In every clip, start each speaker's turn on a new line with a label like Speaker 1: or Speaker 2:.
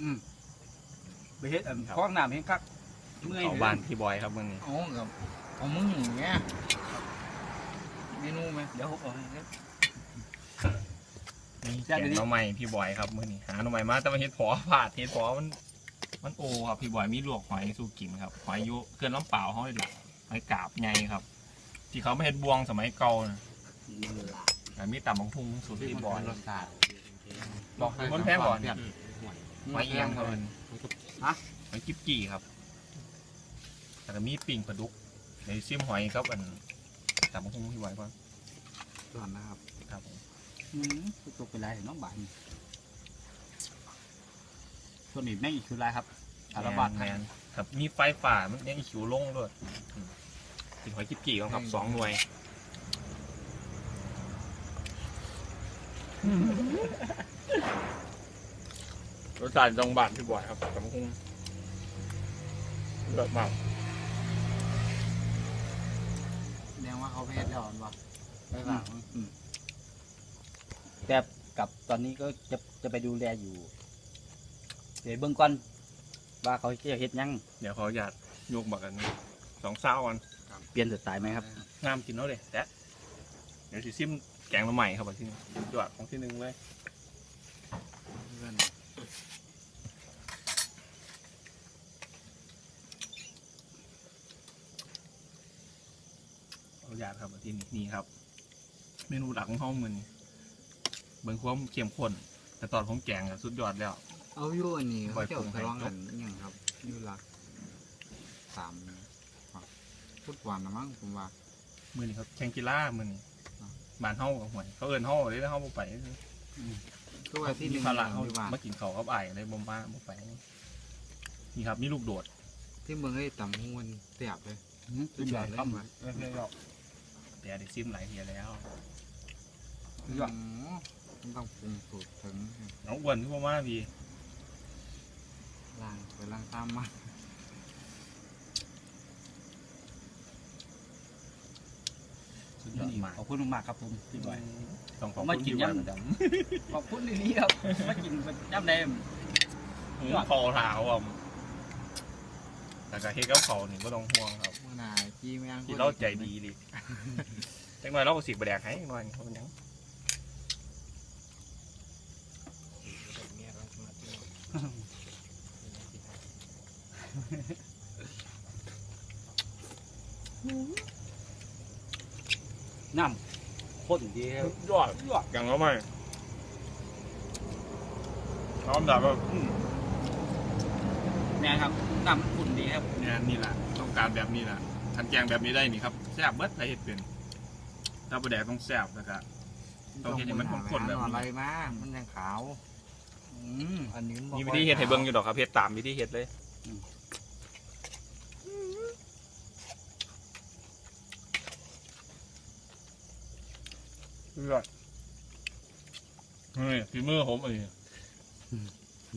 Speaker 1: อืมไปเฮ็ดอันคล้องน้ำเฮ็ดคักเมื่อย
Speaker 2: เขาบ้านพี่บอยครับมื้อนี้
Speaker 3: เอากับเอามึงเงี้ยเมนูไหม
Speaker 1: เดี๋ยวผมเอาให้ครับ
Speaker 2: นี่
Speaker 1: แซ่
Speaker 2: แก
Speaker 1: บ
Speaker 2: ง
Speaker 1: ดี
Speaker 2: หน่อไม้พี่บอยครับมื้อนี้หาหน่อไม้มาแต่ว่าเฮ็ดพอผาดเฮ็ดพอมัน มันโอครับพี่บอยมีลวกหอยสู้กินครับหอยอยุเขื่อนลำเปล่าวเขาเลยล่ะหอยกาบใหญ่ครับ ที่เขาไม่เฮ็ดบวงสมัยเก่านะแต่มีต่ำบังพุงสูตรพี่บอย
Speaker 3: รสชาติ
Speaker 2: บอกมันแพงก่อน
Speaker 3: เพื่
Speaker 2: หอยเอียงครับเพิ่นหอยกิ๊บกี่ครับแต่ก็มีปิ่งปลาดุกในซิมหอยครับอันต่ำบังพุงพี่บอยก่อน
Speaker 3: ก่อนนะครับ
Speaker 2: ครับผม
Speaker 1: อืมตกเป็นไรเห็นน้องบานส่วนนี้แม่งอีกคืออะไรครับสารบัตร
Speaker 2: แมนครับมีไฟฝ่ามันยังขิวลงด้วยอืมกินหอยกิ๊บกี่ก่อนครับสองหน่วย รสชาติจังบาทพี่บอยครับสำคุ้งเลิศมาก
Speaker 3: แสดงว่าเขาไปเฮ็ดแล้วอันวะไปฝาก
Speaker 1: แต่กับตอนนี้ก็จะจะไปดูแลอยู่เดี๋ยวเบื้องก่อนว่าเขาจะเฮ็ดหยัง
Speaker 2: เดี๋ยวเขาอยากยกบักกันสองเศร้ากัน
Speaker 1: เปลี่ยนสไตล์ไหมครับ
Speaker 2: งามกินเนาะเลยแต่เดี๋ยวสิซิมแกงมาใหม่ครับบัดที่นี่ยอดของที่หนึ่งเลย
Speaker 3: เพื่อน
Speaker 2: เขาอยากครับบัดที่นี่นี่ครับ เมนูหลักของห้องมันนี่เบิ่งความเข้มข้นแต่ตอนผมแกงอะสุดยอดแล้ว
Speaker 3: เอาอยู่อันนี้
Speaker 2: ปล่
Speaker 3: เขา
Speaker 2: อย
Speaker 3: จะ
Speaker 2: ผมให้
Speaker 3: ร้องกันอหย่างครับอยู่หลักสามครับพุทธวันนะมั้งผมว่า
Speaker 2: มือนี่ครับแข่งกีฬามือนี่
Speaker 3: อ่า
Speaker 2: บ้านเฮากับหวยเขาเอิ้นเฮาเลยแล้วเฮาบ่ไป
Speaker 3: ก็ว่าที่ห
Speaker 2: มี
Speaker 3: นึ่ง
Speaker 2: ภาระเฮา
Speaker 3: อยู่บ้าน
Speaker 2: มากินข้าวกับอ้ายเลยบ่มาบ่ไปนี่ครับมีลูกโดด
Speaker 3: ที่เมืองให้ตำหูมันเสียบเลย
Speaker 1: สุดยอดครับ
Speaker 3: เรื่อยๆ
Speaker 2: แต่ได้ซิมหลายเทียแล้ว
Speaker 1: สุดยอด
Speaker 3: อืมมันต้องปรุงสูตรถึง
Speaker 2: น้องอ้วนคือบ่มาพี่
Speaker 3: ล่างไปล่างตามมา
Speaker 2: สุดยอดมาก
Speaker 1: ขอบคุณมากๆครับผมพี่บอย
Speaker 2: ต้องขอบ
Speaker 1: มา
Speaker 2: คุณ
Speaker 1: กิน
Speaker 2: พี่บอย
Speaker 1: ยัง
Speaker 2: ประจำ
Speaker 1: ขอบคุณดีๆครับมากินย่ำแดง
Speaker 2: หือคอเท้าอะ แต่ก็เฮ็ดกับเขาวนี่บ่ต้องห่วงครับ
Speaker 3: เมื่อหนายจี้แมง
Speaker 2: ที่เราใจดีดิจังหน่อยเราก็สิบ่แดกให้จังหน่อยเขาเป็นหยัง
Speaker 1: น้ำข้นดีครับ
Speaker 2: ยอดยอดอย่างละไม่พร้อมแบบว่าอืม
Speaker 1: แม่ครับน้ำขุ่นดีครับ
Speaker 2: เนี่ยนี่แหละต้องการแบบนี้แหละทันแกงแบบนี้ได้นี่ครับแซ่บเบิดไปเห็ดเป็นถ้าประแดกต้องแซ่บแล้วก็ต้องเฮ็ดให้มันข้นๆแบบนี้
Speaker 3: อะไรมา มันยังขาว
Speaker 1: อืม
Speaker 3: อันนี้
Speaker 2: มีวิธีเฮ็ดให้เบิ่งอยู่ดอกครับเฮ็ดตามวิธีเฮ็ดเลย
Speaker 1: อืม
Speaker 2: ยอดเฮ้ยฝีมือผมเอง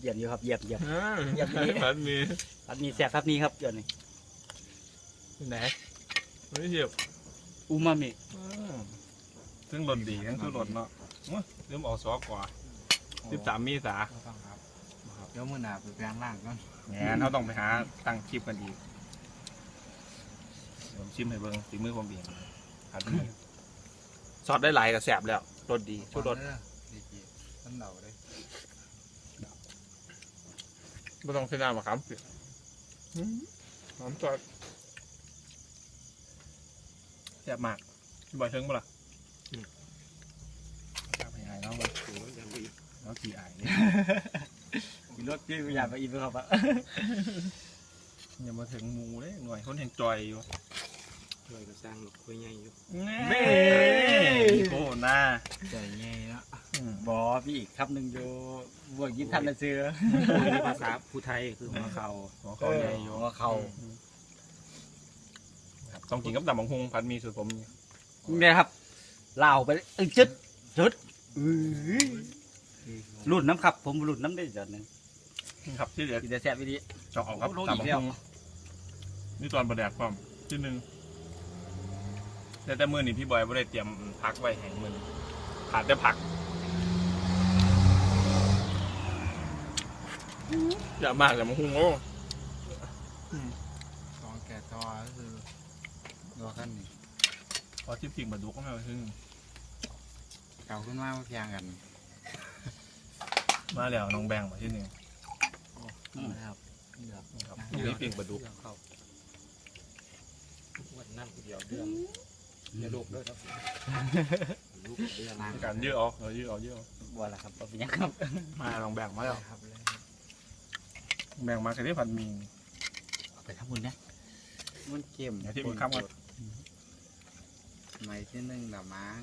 Speaker 1: เยี่ยมอยู่ครับเยี่ยมเยี่ยม
Speaker 2: เฮ้ย
Speaker 1: เยี่ยมดี
Speaker 2: แบบนี้
Speaker 1: อันนี้แซ่บครับนี่ครับเดี๋ยวนี้
Speaker 2: ไหนไม่เหียบ
Speaker 1: อูมามิ
Speaker 2: ซึ่งรสดีทั้งคือรสเนาะโอ้ยเริ่มออกซอกกว่าสิบสามมีสา
Speaker 3: ก็ต้องครับเดี๋ยวมื่อหนาไปแปลงร่างก่อน
Speaker 2: แหนเขาต้องไปหาตั้งคลิปกันอีกเดี๋ยวผมชิมให้เบิ่งฝีมือผมเองครับซอสได้หลายกับแสบแล้วรสดีชุดรส
Speaker 3: เออดีจีต้นเดาเลย
Speaker 2: ไม่ต้องเส้นน้ำมะขามเปียกหอมซอสแซ่บมากพี่บอยเทิงปะล่ะอยากไปอายน้องเลยน้องขี่อายเนี่ย
Speaker 1: กินรสที่อยากไปอีกครับ
Speaker 2: อย่ามาถึงหมูเลยหน่วยคนแห่งจอยอยู่
Speaker 3: ช่วยก็สร้างหลกคุยใหญ่อยู่
Speaker 2: เน่โอ้หน้า
Speaker 3: ใจใหญ่แล้ว
Speaker 2: อืม
Speaker 1: บอพี่อีกครับหนึ่งอยู่บวกยินทันละเสือ
Speaker 4: ในภาษาผู้ไทยคือหัวเข่า
Speaker 2: หัวเขาใหญ่อยู่
Speaker 1: หัวเข่า
Speaker 2: ครับต้องกินกับตำบักฮุงพันมีสูตรผม
Speaker 1: เนี่ยครับเล่าไปเอ้ยจุดจุดอื้อรุ่นน้ำครับ ผมรุ่นน้ำได้จอดหนึ่ง
Speaker 2: ครับที่เหลือ
Speaker 1: กินแต่แซ่บวิธี
Speaker 2: จะเอาครับ
Speaker 1: โอ้โห
Speaker 2: ตำบัก
Speaker 1: อีกแล้ว
Speaker 2: ฮุงนี่ตอนประแดกความที่หนึ่ง แต่แต่มือนี่พี่บอยไม่ได้เตรียมพักไว้แห่งมือนี้ขาดแต่ผักอย่ามากอย่ามาหุ้งโอ้
Speaker 3: ตอนแก่ตอก็คือตัวขั้นนี้
Speaker 2: พอจิ้มสิ่งบรรดุก็ไม่เอาขึ้น
Speaker 3: เก่าขึ้นมาเพียงกัน
Speaker 2: มาแล้วน้องแบงมาที่หนึ่ง
Speaker 3: ครับเลือก
Speaker 2: ครับนี่ปิ่งบรรดุ
Speaker 4: วันนั่งเดียวเดือน จะลูกด้วยครับลูกเดือน
Speaker 3: ล้าง
Speaker 2: การยืดเอาเออยืดเอายืดเอา
Speaker 1: บัวละครับเอาเป็นยังครับ
Speaker 2: มาลองแบ่งมาแล้ว
Speaker 3: ครับเลย
Speaker 2: แบ่งมาแค่ที่ผัดหมี
Speaker 1: เอาไปทำบุญนะ
Speaker 3: มันเค็ม
Speaker 2: อย่างที่มึงครับว่า
Speaker 3: ไม่ที่หนึ่งละมั้ง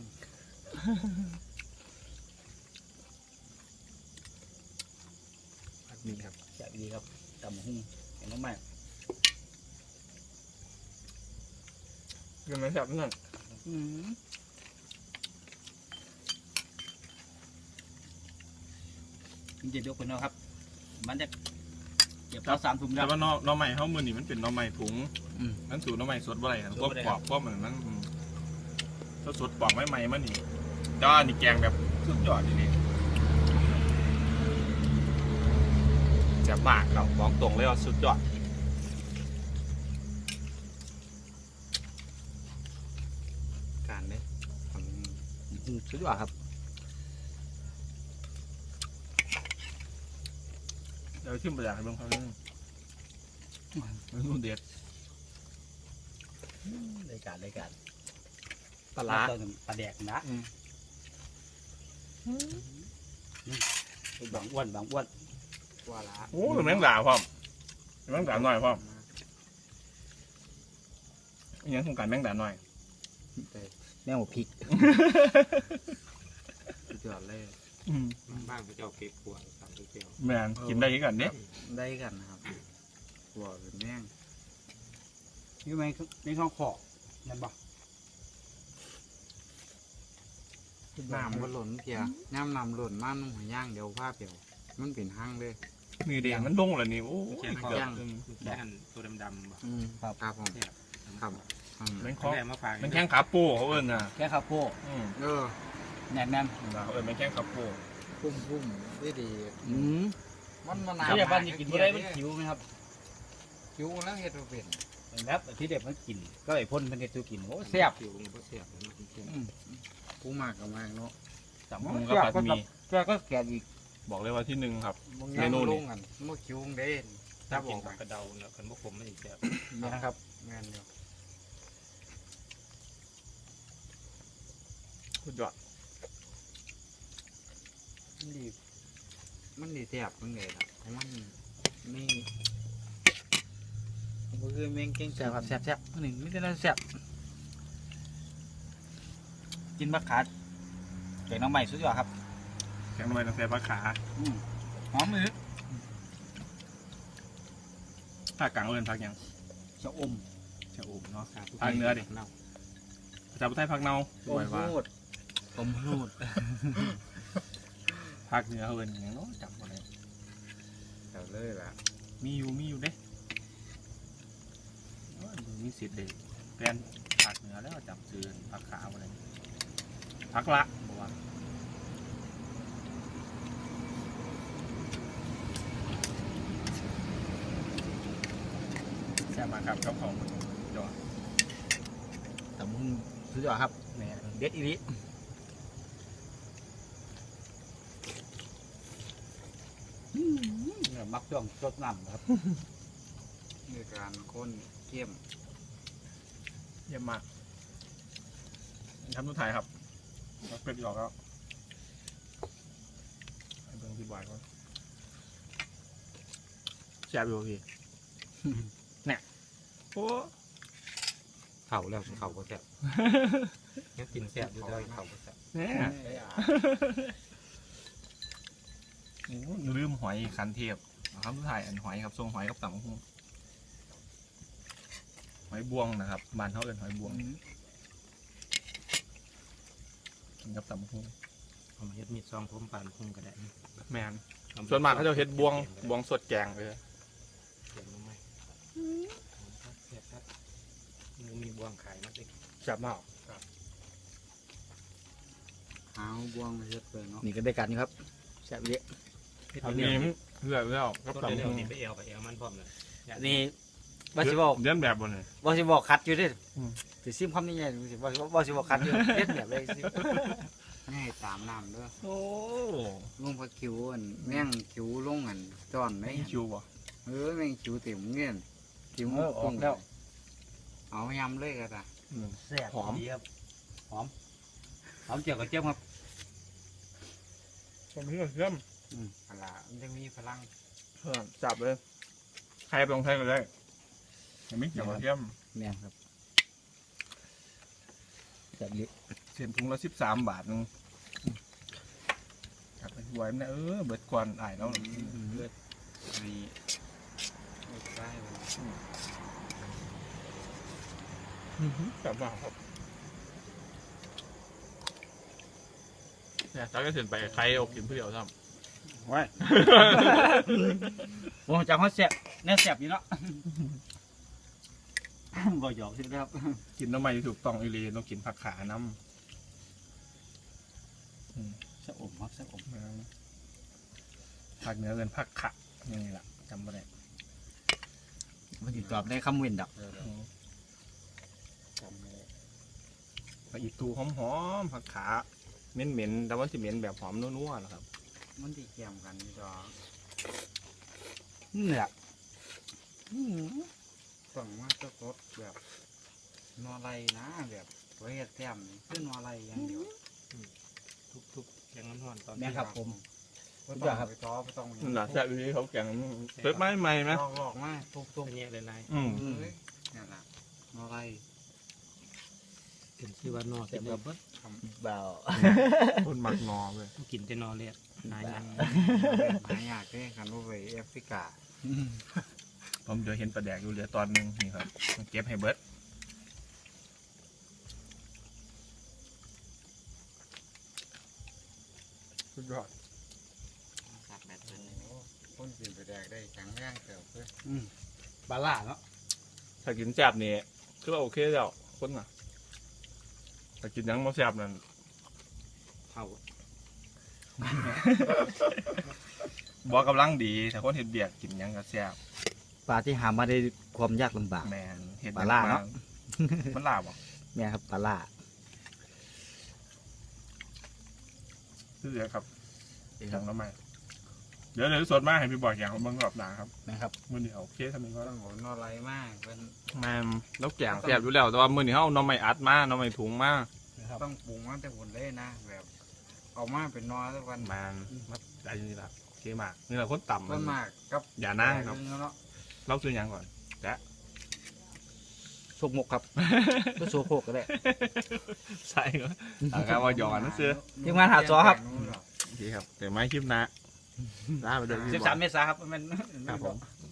Speaker 1: ผัดหมีครับแซ่บดีครับตำหุ่งเห็นน้องใหม่
Speaker 2: ยังไม่แซ่บนั่น
Speaker 1: อื มมันจะยกไปเนาะครับ มันจะเก็บเราสามถุงค
Speaker 2: แต่
Speaker 1: รับ
Speaker 2: ว่าน้องน้องใหม่เขามือนี่มันเป็นน้องใหม่ถุง
Speaker 1: อืม
Speaker 2: นั่นสูตรน้องใหม่สดบ่ไรครับ
Speaker 1: สด
Speaker 2: พวก
Speaker 1: บ่ได้
Speaker 2: ป
Speaker 1: ค
Speaker 2: อ
Speaker 1: รับ
Speaker 2: กพวกมันมันอืมถ้าสดปอกไม่ใหม่มันนี่จ้านี่แกงแบบสุดยอดจริงๆจะมากครับบอกตรงเลยว่าสุดยอด
Speaker 3: การเลยท
Speaker 1: อืม สุดยอดครับ
Speaker 2: เดี๋ยวชิมไปอยากให้เบิ่งเขาเรื่องเมนูเด็ด
Speaker 1: รายการรายการ
Speaker 2: ปลาร้า
Speaker 1: ต้นปลาแดกนะ
Speaker 2: อืม
Speaker 1: บางอ้วนบางอ้วนำ
Speaker 3: ว่าละ
Speaker 2: โอ้เป็นแมงดาพร้อมเป็นแมงดาหน่อยพร้อมอันนี้โครงการแมงดาหน่อย
Speaker 3: แต่
Speaker 1: แม่หมูพริก
Speaker 3: สุดยอดเลย
Speaker 4: บ้านพระเจ้าเก็บขวดสามเจียว
Speaker 2: แมนกินได้กันเด้
Speaker 3: ได้กันนะครับหัวเป็นแม่ง
Speaker 1: นี่มันในท้องขอนั่นบ่
Speaker 3: น้ำก็หล่นเพียน้ำน้ำหล่นมานุ่งหัวย่างเดี๋ยวผ้าเปียว มันเป็นห้างเลย
Speaker 2: นี่แดงมันลงแล้วนี่โอ้ย
Speaker 4: แค่
Speaker 2: เกือบ
Speaker 4: ย่าง
Speaker 2: อืม
Speaker 4: แค่ตัวดำๆบ่
Speaker 3: อืมครับครับผม ครับอืม
Speaker 2: แมง
Speaker 4: ข้อ
Speaker 2: ข้อ
Speaker 4: แรกมาฝาก
Speaker 2: แมงแข้งขาปูเขาเอิ้นน่ะ
Speaker 1: แค่ข้าวโพด
Speaker 2: อืม
Speaker 3: เออ
Speaker 1: แน่นแน่น
Speaker 2: เขาเอิ้นแมงแข้งขาปู
Speaker 3: พุ่มพุ่มได้ดี
Speaker 1: อืม
Speaker 3: มันมัน
Speaker 1: เขาอยากบ้านจะกินบ่ได้มันหิวไหมครับ
Speaker 3: คิวแล้วเฮ็ดบ่เป็น
Speaker 1: ครับที่เด็กมันกิน ก็ไอ้พ่นมันเด็ดตัวกินโอ้แซ่บ
Speaker 4: ผิวมันก็เสียบมันเค็ม
Speaker 1: อืม
Speaker 3: กูมากกับมากเนาะ
Speaker 2: จับมุงกับผัดหมี
Speaker 1: แซ่บก็แก่อีก
Speaker 2: บอกเลยว่าที่หนึ่งครับ
Speaker 3: มึง
Speaker 2: เมนูนี่
Speaker 3: ลงกันบ่คิวเด้
Speaker 4: ถ้า
Speaker 3: ถ้า
Speaker 4: บบอ
Speaker 3: อกก
Speaker 4: กั
Speaker 3: มา
Speaker 4: บกระเดาเนี่ยคันพวกผมไม่อีกแบบ
Speaker 1: นี่นะครับ
Speaker 3: แม่นอยู่
Speaker 2: สุดยอด
Speaker 3: มันดี มันดีแซ่บมันเลยล่ะเพราะมันนี่บ่คือแม่งเก่ง
Speaker 1: แซ่บครับแซ่บแซ่บหนึ่งนี่จะน่าแซ่บกินมะขาดแกงน้องใหม่สุดยอดครับ
Speaker 2: แข็งลงไปตั้งแต่ปลาขา
Speaker 1: อืมหอมมือ
Speaker 2: ภาคกลางเอิ้นภาคหยัง
Speaker 1: ชะอม
Speaker 2: ชะอุ่มเนาะ
Speaker 4: ภา
Speaker 2: ภาคเหนือดิ
Speaker 4: เน่า
Speaker 2: ภาษาไทยภาคเนา
Speaker 1: อม
Speaker 2: ไว้ว่า
Speaker 1: พูดอมพูด
Speaker 2: ภาคเหนือเขาเอิ้นหยังเนาะจำบ่ได้
Speaker 3: แต่เลยล่ะ
Speaker 2: มีอยู่มีอยู่เด้โอ้ยมีสิทธิ์เด็แฟนภาคเหนือแล้วจำชื่อภาคขาบ่ได้ภาคละบ่ว่าแซ่บมากครับเจ้าของยอด
Speaker 1: ตำหุ่งสุดยอดครับเนี่ยเด็ดอีห ลิเนี่ยมักจ้องสดน้ำครับ
Speaker 3: ในการค้นเข้ม
Speaker 2: เยี่ยมมากทำทุกถ่ายครับเราเป็ดหยอกแล้วให้เบิ่งพี่บอยก่อนแซ่บอยู่พี่เนี่ยโอ้
Speaker 4: เข่าแล้วเข่าก็แซ่บยังกินแซ่บอยู่ได้เข่าก็แซ่บ
Speaker 2: เนี่ยโอ้ลืมหอยคันเทีย บครับทุกถ่ายอันหอยครับทรงหอยกับต่ำหุ้งหอยบวงนะครับบ้านเขาเอินหอยบวงกินกับต่ำหุ้ง
Speaker 4: เอามาเฮ็ดมีดซองผมปานพุงก็ได้
Speaker 2: แมนส่วนมากเขาจะเฮ็ดบวงบวงสดแกงเลย
Speaker 4: เขียนลงไหมแซ่บครับมันมีบวงขายมาสิ
Speaker 2: จับมาก
Speaker 3: หาวบวงมาเฮ็ดเลยเนาะ
Speaker 1: นี่ก็ได้กันอยู่ครับแซ่บเยอะ
Speaker 2: อันนี้ เลือกแล้วก็
Speaker 4: ต้น
Speaker 2: ตำ
Speaker 4: เดียว
Speaker 2: หุ่ง
Speaker 4: นี่ไปเอวไปเอวมันพร้อมเลย
Speaker 1: นี่ว่าสิบอก
Speaker 2: เลียนแบบบนเลย
Speaker 1: ว่าสิบอกคัดอยู่เดิ
Speaker 2: อืม
Speaker 1: สิซิมคำนี้ไงสิว่าว่าสิบอกคัดอยู่เฮ็ดแบบเลยสิ
Speaker 3: ให้ตามน้ำเด้อ
Speaker 2: โอ้
Speaker 3: ลงพักคิวอันแม่งคิวลงอันจอนได้
Speaker 2: ไม่คิวบ่
Speaker 3: เออแม่งคิวเต็มเงี้ยคิว
Speaker 1: เออออกแล้ว
Speaker 3: เอายำเลยก็ได้
Speaker 2: อืม
Speaker 1: แซ่บ
Speaker 2: หอม
Speaker 1: ดีครับหอมหอมเจียวกับเจี๊ยบครับ
Speaker 2: ผมเลือกเชื่อม
Speaker 3: อะไรมันจะมีพลัง
Speaker 2: เพื่อนจับเลยใครไปลงใครก็ได้ยังไม่เกี่ยวกับเชื่อม
Speaker 1: แม่นครับแบบนี้
Speaker 2: เส้นถุงละสิบสามบาทนึงจับไปไว้นะเออเบิดกวนอ่ายแล้ว
Speaker 3: นี่ได้เลย
Speaker 2: จับมาครับเนี่ยถ้าก็เส้นไปใครเอากินเพื่อเดียวทำ
Speaker 1: ไว้โอ้จังเขาแซ่บแน่แซ่บอยู่เนาะบ่หยอกใช่ไหมครับ
Speaker 2: กินน้ำมันถูกต้องอีหลีต้องกินผักขาน้
Speaker 1: สะอมครับสะอมำ
Speaker 2: ผักเหนือเกินผักขะอย่างนี้แหละจำไม่ได้
Speaker 1: มันอยู่ตอบได้คำเว้นดอก
Speaker 2: ผักอีตูหอมๆผักขาเหม็นๆแต่ว่าสิเหม็นแบบหอมนัวๆนะครับ
Speaker 3: มันที่เกี่ยมกันจอ
Speaker 1: เนี่ย
Speaker 3: ต้องมาสดดแบบนอไรนะแบบไว้เฮ็ดแต้มนี่คือนอไรอย่างเดียว
Speaker 4: ทุบๆแกงน้ำร้อนตอน
Speaker 1: แม่ครับผม
Speaker 3: ไม่ต้องไปท้อไม่ต้อง
Speaker 2: นั่นแหละแซ่บดีเขาแกงเปิดไม้ใหม่ไหม
Speaker 3: ลอกลอกมาทุบ
Speaker 4: ตัวเนี้ยเลยลาย
Speaker 2: อืม
Speaker 3: ๆเอ้ยนี่นล่ะนอไร
Speaker 4: เป็นชื่อว่านอกินเดียวเบิด
Speaker 1: เบา
Speaker 2: คนมักนอเลย
Speaker 4: กินแต่นอเลยนายยัง
Speaker 3: หายากเด้คันว่าไปแอฟริกา
Speaker 2: ผมเดี๋ยวเห็นปลาแดกอยู่เหลือตอนหนึงนี่ครับเก็บให้เบิดสุดยอด
Speaker 3: สักแบบนี้คนกินไปแดกได้จังแรงเติบเพื่อ
Speaker 1: ปลาล่าเนาะ
Speaker 2: ถ้ากินแซ่บนี่คือว่าโอเคแล้วคนน่ะ ถ้ากินหยังมาแซ่บนั่น
Speaker 4: เท่า
Speaker 2: บอกกำลังดีแต่คนเห็ดเบียกกินหยังก็แซ่บ
Speaker 1: ปลาที่หามาได้ความยากลำบาก
Speaker 2: แมนเห็ด
Speaker 1: ปลาร้าเนาะ
Speaker 2: มันลาบ่
Speaker 1: แม่ครับปลาล่า
Speaker 2: ซื้อครับจังแล้วไหม เดี๋ยวเดี๋ยวสดมาให้พี่บอกอย่างเบิ่งรอบหน้าครับ
Speaker 1: แม่ครับ
Speaker 2: มื้อนี้เอาโอเคทำนี้ก็
Speaker 3: ต้องหัวนอไรมากเป็น
Speaker 2: แม่นแล้วแกงแซ่บอยู่แล้วแต่ว่ามื้อนี้เฮาหน้อไม่อัดมาหน้อไม่ถุงมา
Speaker 3: ต้องปรุงมาแต่หุ่นเลยนะแบบเอามาเป็นนอทุกวัน
Speaker 2: แมนมาได้อยู่นี่ล่ะโอเคมากนี่แหละคนต่ำ
Speaker 3: ต้นมากกับ
Speaker 2: อย่านั่งครับ
Speaker 3: เนื้อเนาะ
Speaker 2: เราซื้อหยังก่อน
Speaker 1: โชกมกครับ ก็โชกโคกก็ได้
Speaker 2: ใช่ครับถามกันว่าหยอนนั่นซื้อ
Speaker 1: ทีมงานหาจอครับ
Speaker 2: โอเคครับ แต่ไม่คลิปหนะ ลาไปเดิน
Speaker 1: สิบสามเมษาครับมัน
Speaker 2: ครับผม
Speaker 1: ส